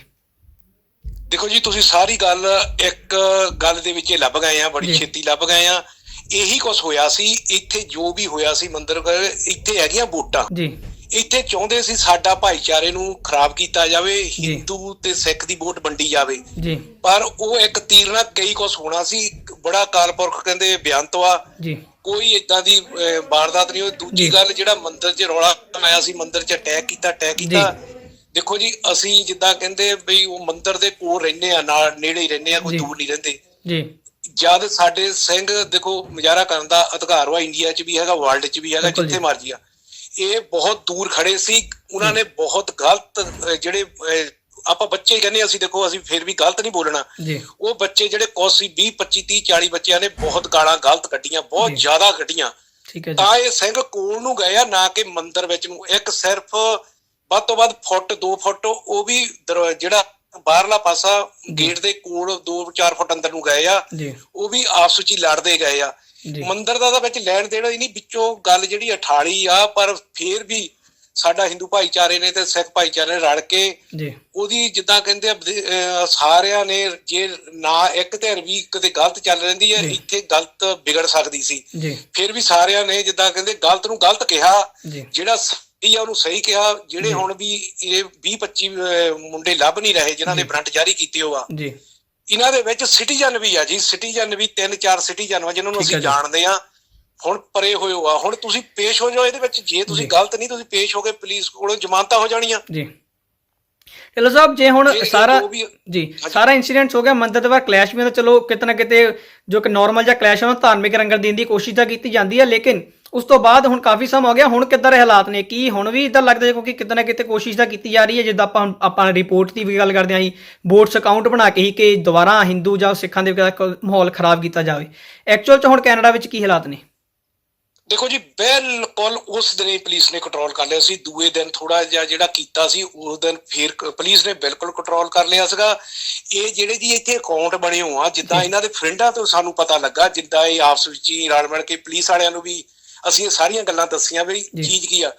ਦੇਖੋ ਜੀ ਤੁਸੀਂ ਸਾਰੀ ਗੱਲ ਇੱਕ ਗੱਲ ਦੇ ਵਿੱਚ ਲੱਭ ਗਏ ਆ ਬੜੀ। ਛੇਤੀ ਲੱਭ ਗਏ ਆ। ਇਹੀ ਕੁਝ ਹੋਇਆ ਸੀ ਇੱਥੇ ਜੋ ਵੀ ਹੋਇਆ ਸੀ ਮੰਦਰ ਇੱਥੇ ਹੈਗੀਆਂ ਵੋਟਾਂ। ਜੀ। ਇੱਥੇ ਚਾਹੁੰਦੇ ਸੀ ਸਾਡਾ ਭਾਈਚਾਰੇ ਨੂੰ ਖਰਾਬ ਕੀਤਾ ਜਾਵੇ ਹਿੰਦੂ ਤੇ ਸਿੱਖ ਦੀ ਵੋਟ ਵੰਡੀ ਜਾਵੇ। ਜੀ। ਪਰ ਉਹ ਇੱਕ ਤੀਰ ਨਾਲ ਕਈ ਕੁਝ ਹੋਣਾ ਸੀ। ਬੜਾ ਕਾਲਪੁਰਖ ਕਹਿੰਦੇ ਬਿਆੰਤ ਵਾ। ਜੀ। ਕੋਈ ਇਦਾਂ ਦੀ ਵਾਰਦਾਤ ਨਹੀਂ ਹੋਈ। ਦੂਜੀ ਗੱਲ ਜਿਹੜਾ ਮੰਦਿਰ 'ਚ ਰੌਲਾ ਆਇਆ ਸੀ ਮੰਦਿਰ 'ਚ ਅਟੈਕ ਕੀਤਾ ਅਟੈਕ ਕੀਤਾ। ਦੇਖੋ ਜੀ ਅਸੀਂ ਜਿੱਦਾਂ ਕਹਿੰਦੇ ਬਈ ਉਹ ਮੰਦਿਰ ਦੇ ਕੋਲ ਰਹਿੰਦੇ ਆ ਨਾਲ ਨੇੜੇ ਹੀ ਰਹਿੰਦੇ ਆ ਕੋਈ। ਦੂਰ ਨਹੀਂ ਰਹਿੰਦੇ। ਜੀ। ਜਦ ਸਾਡੇ ਸਿੰਘ ਦੇਖੋ ਮੁਜ਼ਾਹਰਾ ਕਰਨ ਦਾ ਅਧਿਕਾਰ ਵਾ ਇੰਡੀਆ 'ਚ ਵੀ ਹੈਗਾ ਵਰਲਡ 'ਚ ਵੀ ਹੈਗਾ ਜਿੱਥੇ। ਮਰਜ਼ੀ ਆ। ਇਹ ਬਹੁਤ ਦੂਰ ਖੜੇ ਸੀ। ਉਹਨਾਂ ਨੇ ਬਹੁਤ ਗਲਤ ਜਿਹੜੇ ਆਪਾਂ ਬੱਚੇ ਕਹਿੰਦੇ ਅਸੀਂ ਦੇਖੋ ਅਸੀਂ ਫਿਰ ਵੀ ਗਲਤ ਨਹੀਂ ਬੋਲਣਾ। ਉਹ ਬੱਚੇ ਜਿਹੜੇ ਕੋਸੀ 20 25 30 40 ਬੱਚਿਆਂ ਨੇ ਬਹੁਤ ਗਾਲਾਂ ਗਲਤ ਕੱਢੀਆਂ ਬਹੁਤ। ਜ਼ਿਆਦਾ ਕੱਢੀਆਂ। ਤਾਂ ਇਹ ਸਿੰਘ ਕੋਲ ਨੂੰ ਗਏ ਆ ਨਾ ਕਿ ਮੰਦਿਰ ਵਿੱਚ ਨੂੰ। ਇੱਕ ਸਿਰਫ ਵੱਧ ਤੋਂ ਵੱਧ ਫੁੱਟ 2 ਫੁੱਟ ਉਹ ਵੀ ਜਿਹੜਾ ਬਾਹਰਲਾ ਪਾਸਾ ਗੇਟ ਦੇ ਕੋਲ 2-4 ਫੁੱਟ ਅੰਦਰ ਨੂੰ ਗਏ ਆ। ਉਹ ਵੀ ਆਪਸ ਵਿੱਚ ਹੀ ਲੜਦੇ ਗਏ ਆ। ਮੰਦਿਰ ਦਾ ਤਾਂ ਵਿੱਚ ਲੈਣ ਦੇਣਾ ਹੀ ਨਹੀਂ ਵਿੱਚੋਂ ਗੱਲ ਜਿਹੜੀ ਅਠਾਲੀ ਆ ਪਰ ਫੇਰ ਵੀ ਸਾਡਾ ਹਿੰਦੂ ਭਾਈਚਾਰੇ ਨੇ ਤੇ ਸਿੱਖ ਭਾਈਚਾਰੇ ਨੇ ਰਲ ਕੇ ਜੀ। ਉਹਦੀ ਜਿੱਦਾਂ ਕਹਿੰਦੇ ਸਾਰਿਆਂ ਨੇ ਜੇ ਨਾ ਇੱਕ ਧਿਰ ਵੀ ਕਿਤੇ ਗਲਤ ਚੱਲ ਰਹਿੰਦੀ ਹੈ। ਇੱਥੇ ਗਲਤ ਵਿਗੜ ਸਕਦੀ ਸੀ। ਜੀ। ਫਿਰ ਵੀ ਸਾਰਿਆਂ ਨੇ ਜਿੱਦਾਂ ਕਹਿੰਦੇ ਗਲਤ ਨੂੰ ਗਲਤ ਕਿਹਾ ਜਿਹੜਾ ਸਹੀ ਆ ਉਹਨੂੰ ਸਹੀ ਕਿਹਾ ਜਿਹੜੇ। ਹੁਣ ਵੀ ਇਹ 20 25 ਅਹ, ਮੁੰਡੇ ਲੱਭ ਨਹੀਂ ਰਹੇ ਜਿਨ੍ਹਾਂ ਨੇ ਜੀ। ਬ੍ਰਾਂਟ ਜਾਰੀ ਕੀਤੇ ਹੋ ਆ ਜੀ। ਇਹਨਾਂ ਦੇ ਵਿੱਚ ਸਿਟੀਜ਼ਨ ਵੀ ਆ ਜੀ ਸਿਟੀਜ਼ਨ ਵੀ ਤਿੰਨ ਚਾਰ ਸਿਟੀਜ਼ਨ ਵਾ ਜਿਨ੍ਹਾਂ ਨੂੰ ਅਸੀਂ। ਜਾਣਦੇ ਆ ਹੁਣ ਪਰੇ ਹੋਏ ਹੋ ਆ ਹੁਣ ਤੁਸੀਂ ਪੇਸ਼ ਹੋ ਜਾਓ ਇਹਦੇ ਵਿੱਚ ਜੇ ਤੁਸੀਂ। ਗਲਤ ਨਹੀਂ ਤੁਸੀਂ ਪੇਸ਼ ਹੋ ਕੇ ਪੁਲਿਸ ਕੋਲੋਂ ਜ਼ਮਾਨਤਾਂ ਹੋ ਜਾਣੀਆਂ ਜੀ ਚਲੋ ਸਾਹਿਬ ਜੇ ਹੁਣ ਸਾਰਾ ਜੋ। ਸਾਰਾ ਇਨਸੀਡੈਂਟ ਹੋ ਗਿਆ ਮੰਦਰ ਦੇ ਬਾਹਰ ਕਲੈਸ਼ ਵੀ ਤਾਂ ਚਲੋ ਕਿਤੇ ਨਾ ਕਿਤੇ ਜੋ ਕਿ ਨਾਰਮਲ ਜਿਹਾ ਕਲੈਸ਼ ਹੈ ਉਹ ਧਾਰਮਿਕ ਰੰਗਤ ਦੇਣ ਦੀ ਕੋਸ਼ਿਸ਼ ਤਾਂ ਕੀਤੀ ਜਾਂਦੀ ਹੈ ਲੇਕਿਨ ਉਸ ਤੋਂ ਬਾਅਦ ਹੁਣ ਕਾਫੀ ਸਮਾਂ ਹੋ ਗਿਆ ਹੁਣ ਕਿੱਦਾਂ ਦੇ ਹਾਲਾਤ ਨੇ ਕੀ ਹੁਣ ਵੀ ਇਦਾਂ ਲੱਗਦਾ ਹੈ ਕਿਉਂਕਿ ਕਿਤੇ ਨਾ ਕਿਤੇ ਕੋਸ਼ਿਸ਼ ਤਾਂ ਕੀਤੀ ਜਾ ਰਹੀ ਹੈ ਜਿੱਦਾਂ ਆਪਾਂ ਆਪਾਂ ਰਿਪੋਰਟ ਦੀ ਵੀ ਗੱਲ ਕਰਦੇ ਆਂ ਜੀ ਵੋਟਸ ਅਕਾਊਂਟ ਬਣਾ ਕੇ ਹੀ ਕਿ ਦੁਬਾਰਾ ਹਿੰਦੂ ਜਾਂ ਸਿੱਖਾਂ ਦੇ ਮਾਹੌਲ ਖਰਾਬ ਕੀਤਾ ਜਾਵੇ। ਐਕਚੁਅਲ ਚ ਹੁਣ ਕੈਨੇਡਾ ਵਿੱਚ ਕੀ ਹਾਲਾਤ ਨੇ? ਦੇਖੋ ਜੀ ਬਿਲਕੁਲ ਉਸ ਦਿਨ ਹੀ ਪੁਲਿਸ ਨੇ ਕੰਟਰੋਲ ਕਰ ਲਿਆ ਸੀ ਦੂਏ ਦਿਨ ਥੋੜਾ ਜਿਹਾ ਜਿਹੜਾ ਕੀਤਾ ਸੀ ਉਸ ਦਿਨ ਫਿਰ ਪੁਲਿਸ ਨੇ ਬਿਲਕੁਲ ਕੰਟਰੋਲ ਕਰ ਲਿਆ ਸੀਗਾ। ਇਹ ਜਿਹੜੇ ਜੀ ਇੱਥੇ ਅਕਾਊਂਟ ਬਣੇ ਹੋ ਆ ਜਿੱਦਾਂ ਇਹਨਾਂ ਦੇ ਫਰੈਂਡਾਂ ਤੋਂ ਸਾਨੂੰ ਪਤਾ ਲੱਗਾ ਜਿੱਦਾਂ ਇਹ ਆਪਸ ਵਿੱਚ ਹੀ ਰਲ ਮਿਲ ਕੇ ਪੁਲਿਸ ਵਾਲਿਆਂ ਨੂੰ ਵੀ ਅਸੀਂ ਇਹ ਸਾਰੀਆਂ ਗੱਲਾਂ ਦੱਸੀਆਂ ਵੀ। ਚੀਜ਼ ਕੀ ਆ?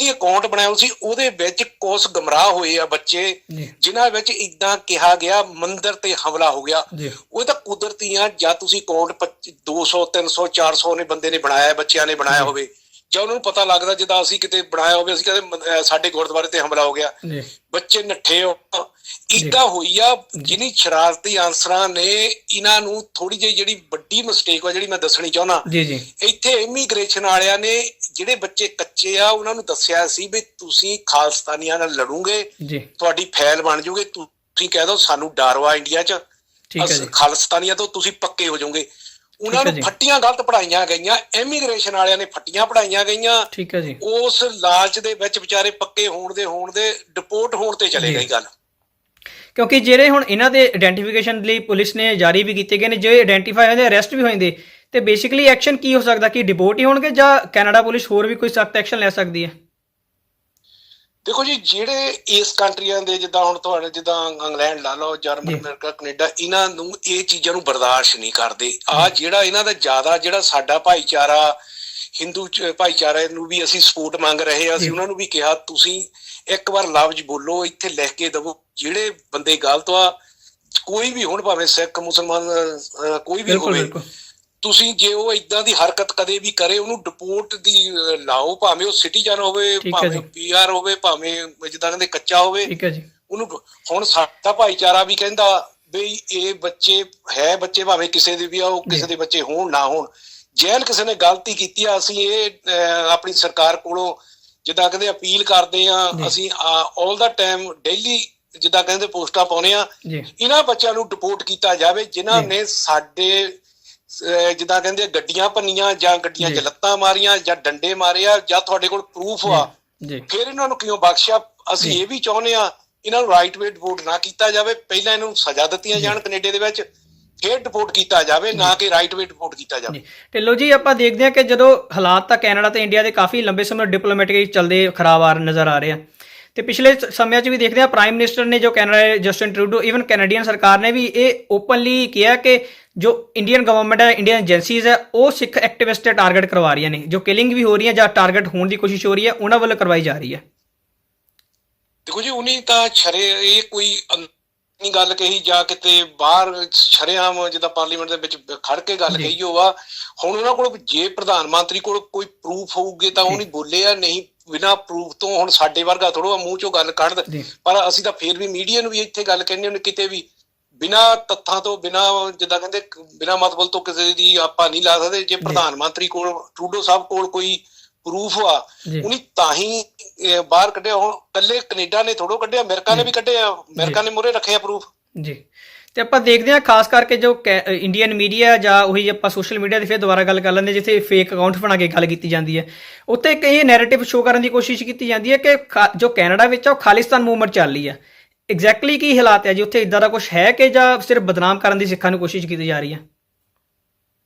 ਇਹ ਅਕਾਊਂਟ ਬਣਾਇਆ ਸੀ ਉਹਦੇ ਵਿੱਚ ਕੁਝ ਗਮਰਾਹ ਹੋਏ ਆ ਬੱਚੇ ਜਿਨ੍ਹਾਂ ਵਿੱਚ ਇਦਾਂ ਕਿਹਾ ਗਿਆ ਮੰਦਿਰ ਤੇ ਹਮਲਾ ਹੋ ਗਿਆ। ਉਹ ਤਾਂ ਕੁਦਰਤੀਆਂ ਜਾਂ ਤੁਸੀਂ ਅਕਾਊਂਟ 200 300 400 ਨੇ ਬੰਦੇ ਨੇ ਬਣਾਇਆ ਬੱਚਿਆਂ ਨੇ ਬਣਾਇਆ। ਹੋਵੇ। ਜਾਂ ਉਹਨਾਂ ਨੂੰ ਪਤਾ ਲੱਗਦਾ ਜਿੱਦਾਂ ਅਸੀਂ ਕਿਤੇ ਬਣਾਇਆ ਹੋਵੇ ਅਸੀਂ ਕਹਿੰਦੇ ਸਾਡੇ ਗੁਰਦੁਆਰੇ ਤੇ ਹਮਲਾ ਹੋ ਗਿਆ। ਬੱਚੇ ਨੱਠੇ ਹੋ। ਇਦਾਂ ਹੋਈ ਆ ਜਿਨੀ ਸ਼ਰਾਰਤੀ ਆਨਸਰਾਂ ਨੇ ਇਹਨਾਂ ਨੂੰ ਥੋੜੀ ਜਿਹੀ ਜਿਹੜੀ ਵੱਡੀ ਮਿਸਟੇਕ ਆ ਜਿਹੜੀ ਮੈਂ ਦੱਸਣੀ ਚਾਹੁੰਦਾ। ਜੀ ਜੀ। ਇੱਥੇ ਇਮੀਗ੍ਰੇਸ਼ਨ ਵਾਲਿਆਂ ਨੇ ਜਿਹੜੇ ਬੱਚੇ ਕੱਚੇ ਆ ਉਹਨਾਂ ਨੂੰ ਦੱਸਿਆ ਸੀ ਵੀ ਤੁਸੀਂ ਖਾਲਸਤਾਨੀਆਂ ਨਾਲ ਲੜੋਗੇ ਜੀ। ਤੁਹਾਡੀ ਫੈਲ ਬਣ ਜੂਗੇ ਤੁਸੀਂ ਕਹਿ ਦੋ ਸਾਨੂੰ ਡਰ ਵਾ ਇੰਡੀਆ 'ਚ। ਠੀਕ ਹੈ ਅਸ- ਜੀ। ਖਾਲਿਸਤਾਨੀਆਂ ਤੋਂ ਤੁਸੀਂ ਪੱਕੇ ਹੋ ਜਾਓਗੇ। ਉਹਨਾਂ ਨੂੰ। ਫੱਟੀਆਂ ਗਲਤ ਪੜਾਈਆਂ ਗਈਆਂ ਇਮੀਗ੍ਰੇਸ਼ਨ ਵਾਲਿਆਂ ਨੇ ਫੱਟੀਆਂ ਪੜਾਈਆਂ ਗਈਆਂ। ਠੀਕ ਹੈ ਜੀ। ਉਸ ਲਾਲਚ ਦੇ ਵਿੱਚ ਵਿਚਾਰੇ ਪੱਕੇ ਹੋਣ ਦੇ ਹੋਣ ਦੇ ਡਿਪੋਰਟ ਹੋਣ ਤੇ ਚਲੇ। ਗਈ ਗੱਲ। ਕਿਉਂਕਿ ਜਿਹੜੇ ਹੁਣ ਇਹਨਾਂ ਦੇ ਆਇਡੈਂਟੀਫਿਕੇਸ਼ਨ ਲਈ ਪੁਲਿਸ ਨੇ ਜਾਰੀ ਵੀ ਕੀਤੇ ਗਏ ਨੇ ਜੇ ਆਇਡੈਂਟੀਫਾਈ ਹੁੰਦੇ ਅਰੈਸਟ ਵੀ ਹੋ ਜਾਂਦੇ ਤੇ ਬੇਸਿਕਲੀ ਐਕਸ਼ਨ ਕੀ ਹੋ ਸਕਦਾ? ਕਿ ਡਿਪੋਰਟ ਹੀ ਹੋਣਗੇ ਜਾਂ ਕੈਨੇਡਾ ਪੁਲਿਸ ਹੋਰ ਵੀ ਕੋਈ ਸਖਤ ਐਕਸ਼ਨ ਲੈ ਸਕਦੀ ਹੈ? ਦੇਖੋ ਜੀ ਜਿਹੜੇ ਇਸ ਕੰਟਰੀਆਂ ਦੇ ਜਿੱਦਾਂ ਹੁਣ ਤੁਹਾਡੇ ਜਿੱਦਾਂ ਇੰਗਲੈਂਡ ਲਾ ਲਓ ਜਰਮਨ। ਅਮਰੀਕਾ ਕੈਨੇਡਾ ਇਹਨਾਂ ਨੂੰ ਇਹ ਚੀਜ਼ਾਂ ਨੂੰ ਬਰਦਾਸ਼ਤ ਨਹੀਂ ਕਰਦੇ ਆ ਜਿਹੜਾ ਇਹਨਾਂ ਦਾ ਜ਼ਿਆਦਾ ਜਿਹੜਾ ਸਾਡਾ ਭਾਈਚਾਰਾ ਹਿੰਦੂ ਭਾਈਚਾਰੇ ਨੂੰ ਵੀ ਅਸੀਂ ਸਪੋਰਟ ਮੰਗ ਰਹੇ ਆ ਅਸੀਂ। ਉਹਨਾਂ ਨੂੰ ਵੀ ਕਿਹਾ ਤੁਸੀਂ ਇੱਕ ਵਾਰ ਲਫ਼ਜ਼ ਬੋਲੋ ਇੱਥੇ ਲਿਖ ਕੇ ਦਵੋ ਜਿਹੜੇ ਬੰਦੇ ਗਲਤ ਆ ਕੋਈ ਵੀ ਹੁਣ ਭਾਵੇਂ ਸਿੱਖ ਮੁਸਲਮਾਨ ਕੋਈ ਵੀ ਬਿਲਕੁਲ ਹੋਵੇ ਬਿਲਕੁਲ ਤੁਸੀਂ ਜੇ ਉਹ ਇਦਾਂ ਦੀ ਹਰਕਤ ਕਦੇ ਵੀ ਕਰੇ ਉਹਨੂੰ ਡਿਪੋਰਟ ਦੀ ਲਾਓ ਭਾਵੇਂ ਉਹ ਸਿਟੀਜ਼ਨ ਹੋਵੇ ਭਾਵੇਂ। ਪੀਆਰ ਹੋਵੇ ਭਾਵੇਂ ਜਿੱਦਾਂ ਕਹਿੰਦੇ ਕੱਚਾ ਹੋਵੇ ਠੀਕ ਹੈ ਜੀ ਉਹਨੂੰ ਹੁਣ ਸਾਡਾ ਭਾਈਚਾਰਾ ਵੀ ਕਹਿੰਦਾ ਬਈ ਇਹ ਬੱਚੇ ਹੈ ਬੱਚੇ ਭਾਵੇਂ ਕਿਸੇ ਦੇ ਵੀ ਆ ਉਹ ਕਿਸੇ। ਦੇ ਬੱਚੇ ਹੋਣ ਨਾ ਹੋਣ ਜੇਲ ਕਿਸੇ ਨੇ ਗਲਤੀ ਕੀਤੀ ਆ ਅਸੀਂ ਇਹ ਆਪਣੀ ਸਰਕਾਰ ਕੋਲੋਂ ਜਿੱਦਾਂ ਕਹਿੰਦੇ ਅਪੀਲ ਕਰਦੇ ਆ। ਅਸੀਂ 올 ਦਾ ਟਾਈਮ ਡੇਲੀ ਜਿੱਦਾਂ ਕਹਿੰਦੇ ਪੋਸਟਾਂ ਪਾਉਨੇ ਆ ਇਹਨਾਂ ਬੱਚਿਆਂ ਨੂੰ ਡਿਪੋਰਟ ਕੀਤਾ ਜਾਵੇ ਜਿਨ੍ਹਾਂ। ਨੇ ਸਾਡੇ ਜਿੱਦਾਂ ਕਹਿੰਦੇ ਗੱਡੀਆਂ ਭੰਨੀਆਂ ਜਾਂ ਗੱਡੀਆਂ 'ਚ। ਲੱਤਾਂ ਮਾਰੀਆਂ ਜਾਂ ਡੰਡੇ ਮਾਰੇ ਆ ਜਾਂ ਤੁਹਾਡੇ ਕੋਲ ਪ੍ਰੂਫ ਆ। ਫਿਰ ਇਹਨਾਂ ਨੂੰ ਕਿਉਂ ਬਖਸ਼ਿਆ? ਅਸੀਂ। ਇਹ ਵੀ ਚਾਹੁੰਦੇ ਆ ਇਹਨਾਂ ਨੂੰ ਰਾਈਟ ਵੇ ਡਿਪੋਰਟ ਨਾ ਕੀਤਾ ਜਾਵੇ। ਪਹਿਲਾਂ ਇਹਨਾਂ ਨੂੰ ਸਜ਼ਾ ਦਿੱਤੀਆਂ। ਜਾਣ ਕੈਨੇਡਾ ਦੇ ਵਿੱਚ ਫਿਰ ਡਿਪੋਰਟ ਕੀਤਾ ਜਾਵੇ ਨਾ ਕਿ ਰਾਈਟ ਵੇ ਡਿਪੋਰਟ ਕੀਤਾ ਜਾਵੇ। ਢਿੱਲੋਂ ਜੀ ਆਪਾਂ ਦੇਖਦੇ ਹਾਂ ਕਿ ਜਦੋਂ ਹਾਲਾਤ ਤਾਂ ਕੈਨੇਡਾ ਤੇ ਇੰਡੀਆ ਦੇ ਕਾਫੀ ਲੰਬੇ ਸਮੇਂ ਡਿਪਲੋਮੈਟਿਕਲੀ ਚੱਲਦੇ ਖਰਾਬ ਆ ਨਜ਼ਰ ਆ ਰਹੇ ਆ। ਤੇ ਪਿਛਲੇ ਸਮਿਆਂ 'ਚ ਵੀ ਦੇਖਦੇ ਆ ਪ੍ਰਾਈਮ ਮਿਨਿਸਟਰ ਨੇ ਜੋ ਕੈਨੇਡਾ ਦੇ ਜਸਟਿਨ ਟਰੂਡੋ ਇਵਨ ਕੈਨੇਡੀਅਨ ਸਰਕਾਰ ਨੇ ਵੀ ਇਹ ਓਪਨਲੀ ਕਿਹਾ ਕਿ ਜੋ ਇੰਡੀਅਨ ਗਵਰਨਮੈਂਟ ਹੈ ਇੰਡੀਅਨ ਏਜੰਸੀਜ਼ ਹੈ ਉਹ ਸਿੱਖ ਐਕਟਿਵਿਸਟ ਤੇ ਟਾਰਗੇਟ ਕਰਵਾ ਰਹੀਆਂ ਨੇ ਜੋ ਕਿਲਿੰਗ ਵੀ ਹੋ ਰਹੀ ਹੈ ਜਾਂ ਟਾਰਗੇਟ ਹੋਣ ਦੀ ਕੋਸ਼ਿਸ਼ ਹੋ ਰਹੀ ਹੈ ਉਹਨਾਂ ਵੱਲੋਂ ਕਰਵਾਈ ਜਾ ਰਹੀ ਹੈ ਦੇਖੋ ਜੀ ਉਨੀ ਤਾਂ ਛਰੇ ਇਹ ਕੋਈ ਨਹੀਂ ਗੱਲ ਕਹੀ ਜਾਂ ਕਿਤੇ ਬਾਹਰ ਸ਼ਰੇਆਮ ਜਿੱਦਾਂ ਪਾਰਲੀਮੈਂਟ ਦੇ ਵਿੱਚ ਖੜ ਕੇ ਗੱਲ। ਕਹੀ ਆ ਹੁਣ ਉਹਨਾਂ ਕੋਲ ਜੇ ਪ੍ਰਧਾਨ ਮੰਤਰੀ ਕੋਲ ਕੋਈ ਪ੍ਰੂਫ ਹੋਊਗੇ ਤਾਂ ਉਹ। ਨਹੀਂ ਬੋਲੇ ਆ ਨਹੀਂ ਬਿਨਾ ਪ੍ਰੂਫ ਤੋਂ ਹੁਣ ਸਾਡੇ ਵਰਗਾ ਥੋੜਾ ਮੂੰਹ ਚੋਂ ਗੱਲ ਕੱਢ ਪਰ ਅਸੀਂ ਤਾਂ ਫੇਰ ਵੀ ਮੀਡੀਆ ਨੂੰ ਵੀ ਇੱਥੇ ਗੱਲ ਕਹਿੰਦੇ ਹੁੰਦੇ ਕਿਤੇ ਵੀ ਬਿਨਾ ਤੱਥਾਂ ਤੋਂ ਬਿਨਾ ਜਿੱਦਾਂ ਕਹਿੰਦੇ ਬਿਨਾ ਮਤਲਬ ਤੋਂ ਕਿਸੇ ਦੀ ਆਪਾਂ ਨਹੀਂ ਲਾ ਸਕਦੇ। ਜੇ ਪ੍ਰਧਾਨ ਮੰਤਰੀ ਕੋਲ ਟਰੂਡੋ ਸਾਹਿਬ ਕੋਲ ਕੋਈ ਪ੍ਰੂਫ ਆ ਉਹਨੇ ਤਾਂ ਹੀ ਬਾਹਰ ਕੱਢਿਆ। ਹੁਣ ਕੱਲੇ ਕੈਨੇਡਾ ਨੇ ਥੋੜੋ ਕੱਢਿਆ ਅਮਰੀਕਾ ਨੇ ਵੀ ਕੱਢਿਆ ਅਮਰੀਕਾ ਨੇ ਮੂਹਰੇ ਰੱਖਿਆ ਪ੍ਰੂਫ ਜੀ। ਤੇ ਆਪਾਂ ਦੇਖਦੇ ਹਾਂ ਖਾਸ ਕਰਕੇ ਜੋ ਇੰਡੀਅਨ ਮੀਡੀਆ ਜਾਂ ਉਹੀ ਆਪਾਂ ਸੋਸ਼ਲ ਮੀਡੀਆ ਦੀ ਫਿਰ ਦੁਬਾਰਾ ਗੱਲ ਕਰ ਲੈਂਦੇ ਜਿੱਥੇ ਫੇਕ ਅਕਾਊਂਟ ਬਣਾ ਕੇ ਗੱਲ ਕੀਤੀ ਜਾਂਦੀ ਹੈ। ਉੱਤੇ ਕਈ ਨੈਰੇਟਿਵ ਸ਼ੋ ਕਰਨ ਦੀ ਕੋਸ਼ਿਸ਼ ਕੀਤੀ ਜਾਂਦੀ ਹੈ ਕਿ ਜੋ ਕੈਨੇਡਾ ਵਿੱਚ ਆ ਉਹ ਖਾਲਿਸਤਾਨ ਮੂਵਮੈਂਟ ਚੱਲ ਰਹੀ ਹੈ। ਐਗਜ਼ੈਕਟਲੀ ਕੀ ਹਾਲਾਤ ਹੈ ਜੀ? ਉੱਥੇ ਇਦਾਂ ਦਾ ਕੁਝ ਹੈ ਕਿ ਜਾਂ ਸਿਰਫ ਬਦਨਾਮ ਕਰਨ ਦੀ ਸਿੱਖਾਂ ਨੂੰ ਕੋਸ਼ਿਸ਼ ਕੀਤੀ ਜਾ ਰਹੀ ਹੈ?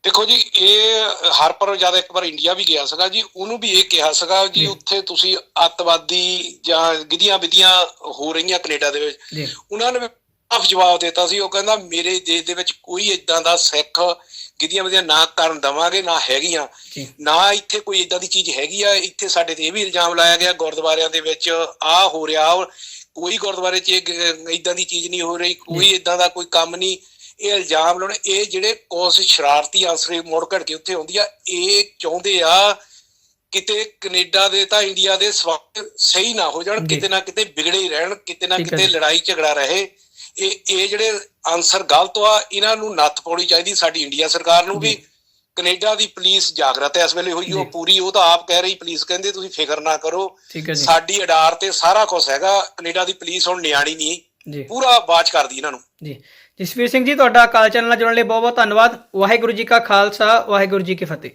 ਦੇਖੋ ਜੀ ਇਹ ਹਰਪਰ ਜ਼ਿਆਦਾ ਇੱਕ ਵਾਰ ਇੰਡੀਆ ਵੀ ਗਿਆ ਸੀਗਾ ਜੀ ਉਹਨੂੰ ਵੀ ਇਹ ਕਿਹਾ ਸੀਗਾ ਜੀ। ਉੱਥੇ ਤੁਸੀਂ ਅੱਤਵਾਦੀ ਜਾਂ ਗਿਧੀਆਂ ਵਿਧੀਆਂ ਹੋ ਰਹੀਆਂ ਕੈਨੇਡਾ ਦੇ ਵਿੱਚ। ਉਹਨਾਂ ਨੇ ਸਾਫ਼ ਜਵਾਬ ਦਿੱਤਾ ਸੀ। ਉਹ ਕਹਿੰਦਾ ਮੇਰੇ ਦੇਸ਼ ਦੇ ਵਿੱਚ ਕੋਈ ਇਦਾਂ ਦਾ ਸਿੱਖ ਗਿਧੀਆਂ ਵਿਧੀਆਂ ਨਾ ਕਰਨ ਦਵਾਂਗੇ ਨਾ ਹੈਗੀਆਂ। ਨਾ ਇੱਥੇ ਕੋਈ ਇਦਾਂ ਦੀ ਚੀਜ਼ ਹੈਗੀ ਆ। ਇੱਥੇ ਸਾਡੇ ਤੇ ਇਹ ਵੀ ਇਲਜ਼ਾਮ ਲਾਇਆ ਗਿਆ ਗੁਰਦੁਆਰਿਆਂ ਦੇ ਵਿੱਚ ਆ ਹੋ ਰਿਹਾ। ਕੋਈ ਗੁਰਦੁਆਰੇ 'ਚ ਇਦਾਂ ਦੀ ਚੀਜ਼ ਨਹੀਂ ਹੋ ਰਹੀ ਕੋਈ ਇਦਾਂ ਦਾ ਕੋਈ ਕੰਮ ਨਹੀਂ। ਇਹ ਇਲਜ਼ਾਮ ਲਾਉਣੇ ਇਹ ਜਿਹੜੇ ਕੁਛ ਸ਼ਰਾਰਤੀ ਆਸਰੇ ਮੋੜ ਘੜ ਕੇ ਉੱਥੇ ਆਉਂਦੀ ਆ ਇਹ ਚਾਹੁੰਦੇ ਆ ਕਿਤੇ ਕੈਨੇਡਾ ਦੇ ਤਾਂ ਇੰਡੀਆ ਦੇ ਸਵਾਲ ਸਹੀ ਨਾ ਹੋ ਜਾਣ। ਕਿਤੇ ਨਾ ਕਿਤੇ ਵਿਗੜੇ ਹੀ ਰਹਿਣ ਕਿਤੇ ਨਾ ਕਿਤੇ। ਲੜਾਈ ਝਗੜਾ ਰਹੇ। ਇਹ ਇਹ ਜਿਹੜੇ ਆਨਸਰ ਗਲਤ ਆ ਇਹਨਾਂ ਨੂੰ ਨੱਥ ਪਾਉਣੀ ਚਾਹੀਦੀ ਸਾਡੀ ਇੰਡੀਆ ਸਰਕਾਰ ਨੂੰ ਵੀ। ਕੈਨੇਡਾ ਦੀ ਪੁਲਿਸ ਜਾਗਰਤ ਹੈ ਇਸ ਵੇਲੇ ਹੋਈ ਉਹ। ਪੂਰੀ ਉਹ ਤਾਂ ਆਪ ਕਹਿ ਰਹੀ ਪੁਲਿਸ ਕਹਿੰਦੇ ਤੁਸੀਂ ਫਿਕਰ ਨਾ ਕਰੋ। ਸਾਡੀ ਅਡਾਰ ਤੇ ਸਾਰਾ ਕੁਝ ਹੈਗਾ ਕੈਨੇਡਾ ਦੀ ਪੁਲਿਸ ਹੁਣ ਨਿਆਣੀ ਨਹੀਂ। ਪੂਰਾ ਬਾਚ ਕਰਦੀ ਇਹਨਾਂ ਨੂੰ। ਜੀ। ਜਸਵੀਰ ਸਿੰਘ ਜੀ ਤੁਹਾਡਾ ਕਾਲ ਚੈਨਲ ਨਾਲ ਜੁੜਨ ਲਈ ਬਹੁਤ ਬਹੁਤ ਧੰਨਵਾਦ। ਵਾਹਿਗੁਰੂ ਜੀ ਕਾ ਖਾਲਸਾ ਵਾਹਿਗੁਰੂ ਜੀ ਕੀ ਫਤਿਹ।